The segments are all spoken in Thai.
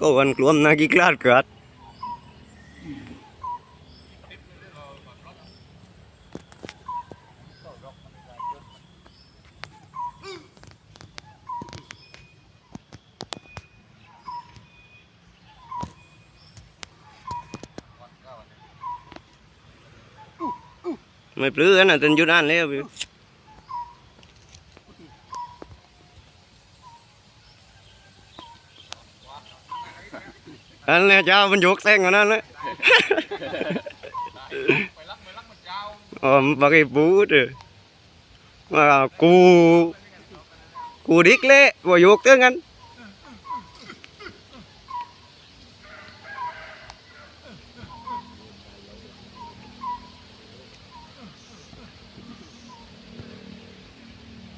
ก็วันกลวมนากีกลาดเกิดไม่ปลื้อนะจนยุดอ่านแล้ว อันนี้เจ้ามันยกแซงกันนั่นเลยอ๋อบักไอ้ปูดเออว่ากูกูดิกเละว่ายกเตื้อกัน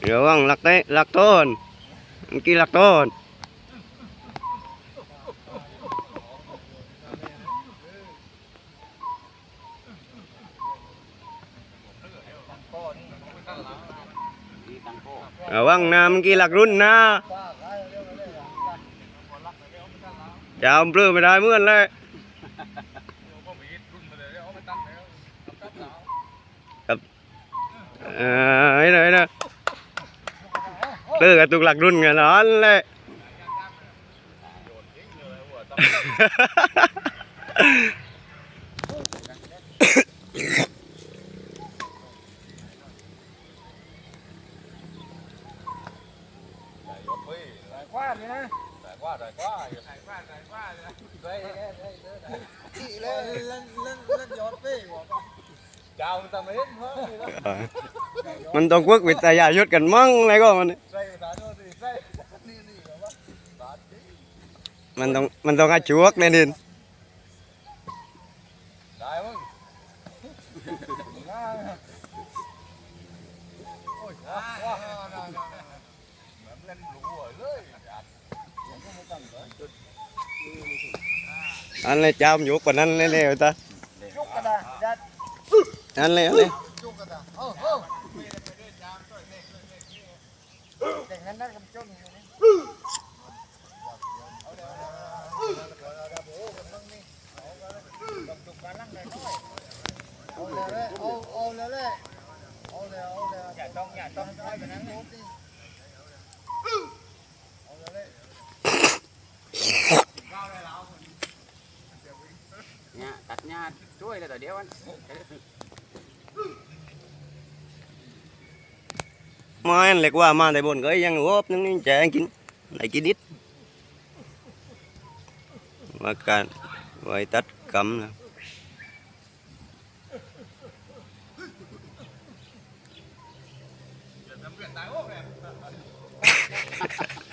เดี๋ยวว่างหลักเตะหลักต้นเมื่อกี้หลักต้น ระวัง นะเมื่อกี้หลักรุ่นนะจะเอาเปลือไม่ได้เมื่อนเลยครับเออไอ้ไหนนะเลือกับตุกหลักรุ่นกันนั่นเลย กว่าเลยนะขี่เลยเล่นเล่นเล่นย้อดเป้หัวป่ะเจ้ามันทำเล่นเพิ่มเลยนะมันต้องฝึกวิทยายุทธกันมั่งอะไรก็มันมันต้องมันต้องอาชวกในดินด้มึงง่ายโอ้ยว้าวว้าวแบบเล่นหลูเลย อันเลยจ้ามยกกว่านั้นเลยเลยตาจุกกระดาษยัดอันเลยอันเลยจุกกระดาษเออเออแต่งนั้นนั่นกับจนอยู่นี่เอาเดี๋ยวเอาเดี๋ยวเอาเดี๋ยวโอ้กันบ้างนี่เอากันเลยกับจุกกันลังเลยน้อยเอาเลยเอาเอาเลยเอาเลยเอาเลยอย่าต้องอย่าต้องให้ไปนั่งนี่เอาเลย nha đặt nha chuối là tờ đéo anh มาอันเล็กว่ามาแต่บนก็ยังวบนึงนี่แจงกินไหนกินนิดมาการไว้ตัดกำนะโอ้ย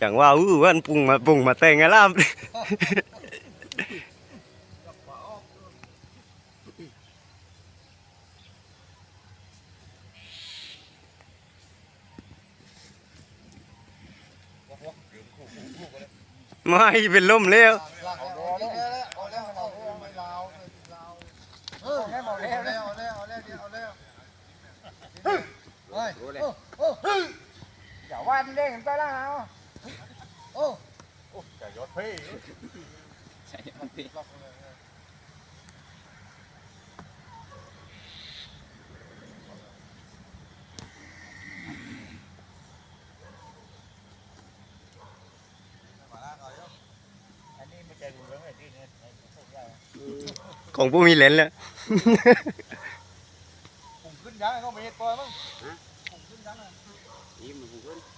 จังว่าอู้วันปุ่งมาปุ่งมาแต่งไงล่ะไม่เป็นลมแล้วเอาแล้เอาแล้วเอาแล้วไม่ลาวไม่ลาวเออเอาแล้วเอาแล้วเอาแล้วเอาแล้วเฮ้ยโอ้โอ้อย่าวันเด้งไปแล้ว เอาโอ้จะยศพี่อันนี้มันจะดูเรื่องอะไรที่เนี่ยพวกเราของผู้มีเลนแล้วผมขึ้นยังต้องไปเฮ็ดปอยมั้งผมขึ้นกังว่าไงอัวมั้งนี่มันมันเที่ยวที่มาที่เอาเร็วนี่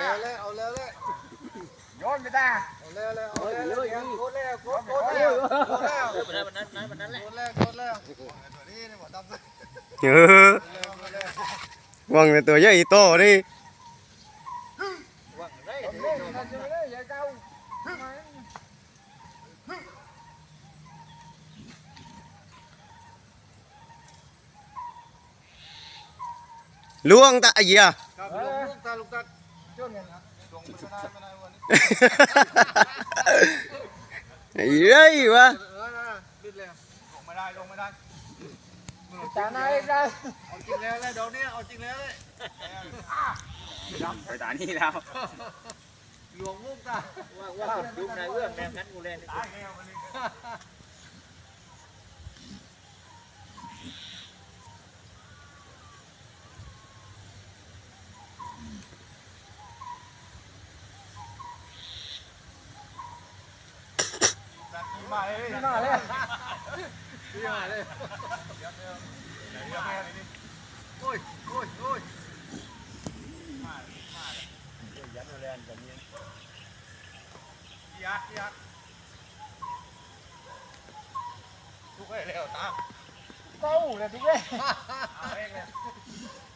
รกจบบ้างก้าวบ้างไม่ใช่ตั้มเอาเลยเอาเลยเลยโยนไปตาเอาเลยเลยเอาเลยเลยโคตรเลยโคตรโคตรแล้วโดนแล้ววันนั้นวันนั้นวันนั้นแหละโดนแล้วโดนแล้วตัวนี้นี่หมดดำเลยเออโดนแล้ววางแต่ตัวใหญ่โตนี่ว่างได้โดนแล้วโดนแล้วอย่าเก้าล่วงต ไอ้เอ้ยวะเออนะบิดแล้วลงไม่ได้ไม่ได้จานายได้เอาจริงแล้วเลยดี๋ยวนี้เอาจริงแล้วเลยไปตานี่แล้วหลวงลูกตาว่าว่าดูนายเอื้อมแนวนั้นกูเล่นตายแล้ว มาเลยมาเลยมาเลยโอ้ยโอ้ยโอ้ยยักยักทุกไอ้แล้วตามเต้าเลยทุกเว้ยโอ้ยรถกันแล้วเลยทุกหัวตาเลยนะก็กลองบ่ดีเลยนะเขาว่าวันนั้นนะโอ้ตาตากันกันมั้งนะมันก็ไอ้นู้นรุดมาจนเนียนว่านี่แล้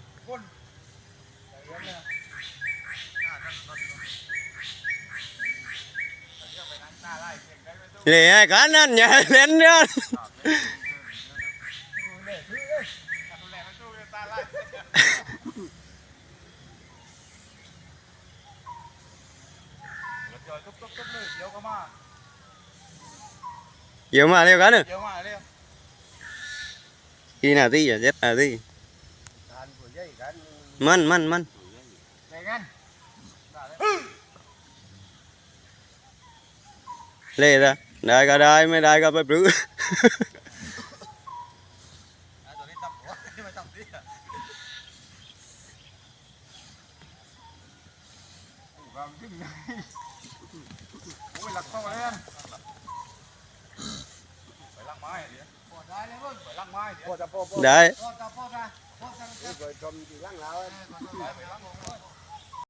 ไม่ตับดิโอ้กำจิ้งไงโอ้ยหลักเข้ามาเลย ไปลังไม้เดี๋ยวปวดได้เลยมึงไปลังไม้เดี๋ยวปวดจะปวดได้